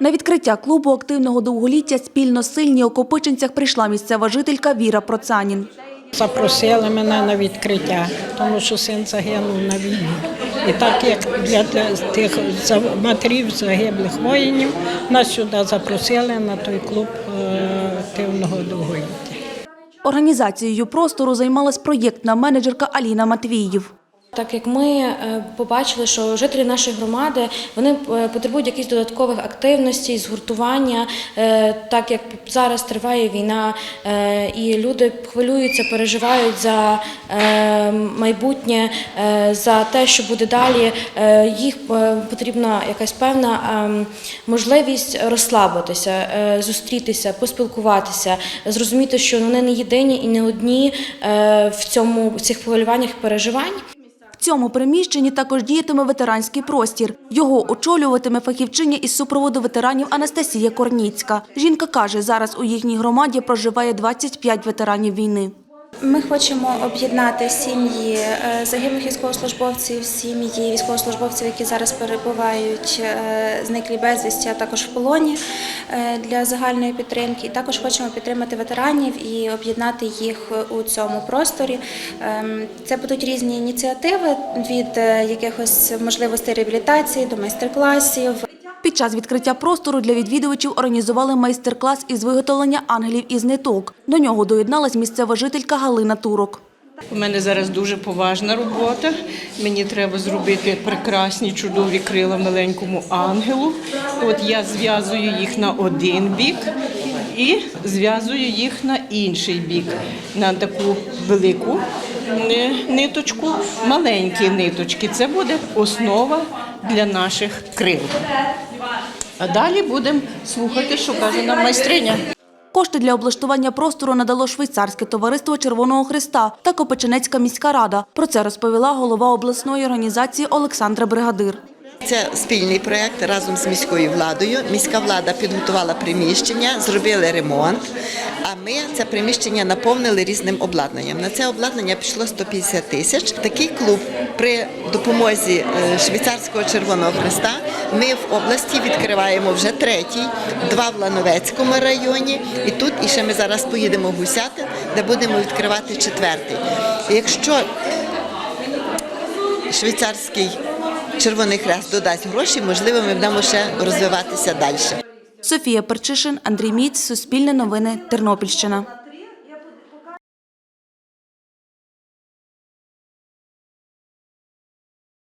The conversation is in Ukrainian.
На відкриття клубу активного довголіття спільно сильні у Копичинцях прийшла місцева жителька Віра Процанін. Запросили мене на відкриття, тому що син загинув на війні. І так як для, тих за- матерів загиблих воїнів, нас сюди запросили на той клуб е, активного довголіття. Організацією простору займалась проєктна менеджерка Аліна Матвіїв. Так як ми е, побачили, що жителі нашої громади вони е, потребують якихось додаткових активностей, згуртування, е, так як зараз триває війна, і люди хвилюються, переживають за майбутнє, за те, що буде далі. Їх потрібна якась певна можливість розслабитися, зустрітися, поспілкуватися, зрозуміти, що вони не єдині і не одні в цьому в цих хвилюваннях переживань. Цьому приміщенні також діятиме ветеранський простір. Його очолюватиме фахівчиня із супроводу ветеранів Анастасія Корніцька. Жінка каже, зараз у їхній громаді проживає 25 ветеранів війни. Ми хочемо об'єднати сім'ї е, загиблих військовослужбовців, сім'ї військовослужбовців, які зараз перебувають е, зниклі безвісті, а також в полоні е, для загальної підтримки. І також хочемо підтримати ветеранів і об'єднати їх у цьому просторі. Ем, Це будуть різні ініціативи від якихось можливостей реабілітації до майстер-класів, Час відкриття простору для відвідувачів організували майстер-клас із виготовлення ангелів із ниток. До нього доєдналась місцева жителька Галина Турок. У мене зараз дуже поважна робота. Мені треба зробити прекрасні чудові крила маленькому ангелу. От я зв'язую їх на один бік і зв'язую їх на інший бік, на таку велику ниточку, маленькі ниточки. Це буде основа для наших крил. А далі будемо слухати, що каже нам майстриня. Кошти для облаштування простору надало швейцарське товариство Червоного Христа та Копеченецька міська рада. Про це розповіла голова обласної організації Олександра Бригадир. Це спільний проєкт разом з міською владою. Міська влада підготувала приміщення, зробили ремонт. А ми це приміщення наповнили різним обладнанням. На це обладнання пішло 150 тисяч. Такий клуб при допомозі е, швейцарського Червоного Христа. Ми в області відкриваємо вже третій, два в Лановецькому районі, і тут і ще ми зараз поїдемо в Гусятин, де будемо відкривати четвертий. Якщо швейцарський Червоний Хрест додасть гроші, можливо, ми будемо ще розвиватися далі. Софія Перчишин, Андрій Міць, Суспільне новини, Тернопільщина.